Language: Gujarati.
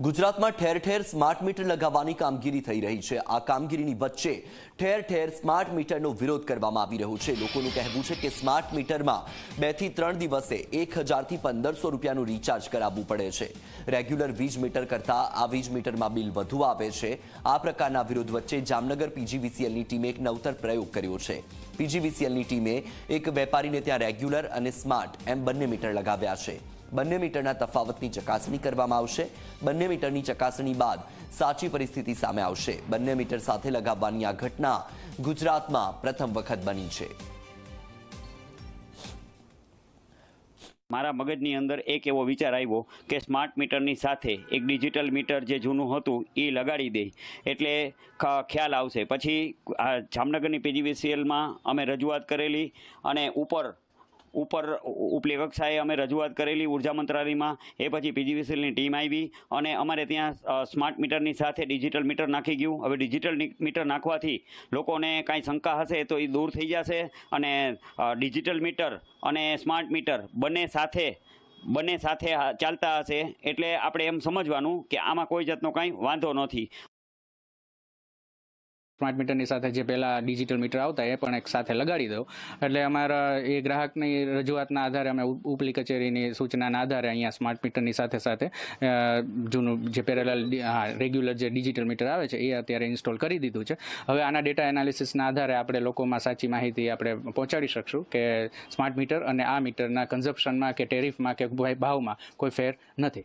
ગુજરાતમાં ઠેર ઠેર સ્માર્ટ મીટર લગાવવાની કામગીરી થઈ રહી છે. આ કામગીરીની વચ્ચે ઠેર ઠેર સ્માર્ટ મીટરનો વિરોધ કરવામાં આવી રહ્યો છે. લોકોનું કહેવું છે કે સ્માર્ટ મીટરમાં બેથી ત્રણ દિવસે એક હજારથી પંદરસો રૂપિયાનું રિચાર્જ કરાવવું પડે છે. રેગ્યુલર વીજ મીટર કરતાં આ વીજ મીટરમાં બિલ વધુ આવે છે. આ પ્રકારના વિરોધ વચ્ચે જામનગર પીજીવીસીએલની ટીમે એક નવતર પ્રયોગ કર્યો છે. પીજીવીસીએલની ટીમે એક વેપારીને ત્યાં રેગ્યુલર અને સ્માર્ટ એમ બંને મીટર લગાવ્યા છે. બંને મીટરના તફાવતની ચકાસણી કરવામાં આવશે. બંને મીટરની ચકાસણી બાદ સાચી પરિસ્થિતિ સામે આવશે. બંને મીટર સાથે લગાવવાની આ ઘટના ગુજરાતમાં પ્રથમ વખત બની છે. મારા મગજની અંદર એક એવો વિચાર આવ્યો કે સ્માર્ટ મીટરની સાથે એક ડિજિટલ મીટર જે જૂનું હતું એ લગાડી દે. એટલે ખ્યાલ આવશે. પછી આ જામનગરની પીજીવીસીએલમાં અમે રજૂઆત કરેલી અને ઉપર ઉપર ઉપલી કક્ષાએ અમે રજૂઆત કરેલી ઊર્જા મંત્રાલયમાં, એ પછી પીજીવીસીએલની ટીમ આવી અને અમારે ત્યાં સ્માર્ટ મીટરની સાથે ડિજિટલ મીટર નાખી ગયું. હવે ડિજિટલ મીટર નાખવાથી લોકોને કાંઈ શંકા હશે તો એ દૂર થઈ જશે અને ડિજિટલ મીટર અને સ્માર્ટ મીટર બંને સાથે બંને સાથે ચાલતા હશે એટલે આપણે એમ સમજવાનું કે આમાં કોઈ જાતનો કાંઈ વાંધો નથી. સ્માર્ટ મીટરની સાથે જે પહેલાં ડિજિટલ મીટર આવતા એ પણ એક સાથે લગાડી દો એટલે અમારા એ ગ્રાહકની રજૂઆતના આધારે અમે ઉપ- ઉપલી કચેરીની સૂચનાના આધારે અહીંયા સ્માર્ટ મીટરની સાથે સાથે જૂનું જે પેરેલલ હા, રેગ્યુલર જે ડિજિટલ મીટર આવે છે એ અત્યારે ઇન્સ્ટોલ કરી દીધું છે. હવે આના ડેટા એનાલિસિસના આધારે આપણે લોકોમાં સાચી માહિતી આપણે પહોંચાડી શકશું કે સ્માર્ટ મીટર અને આ મીટરના કન્ઝપ્શનમાં કે ટેરિફમાં કે ભાવમાં કોઈ ફેર નથી.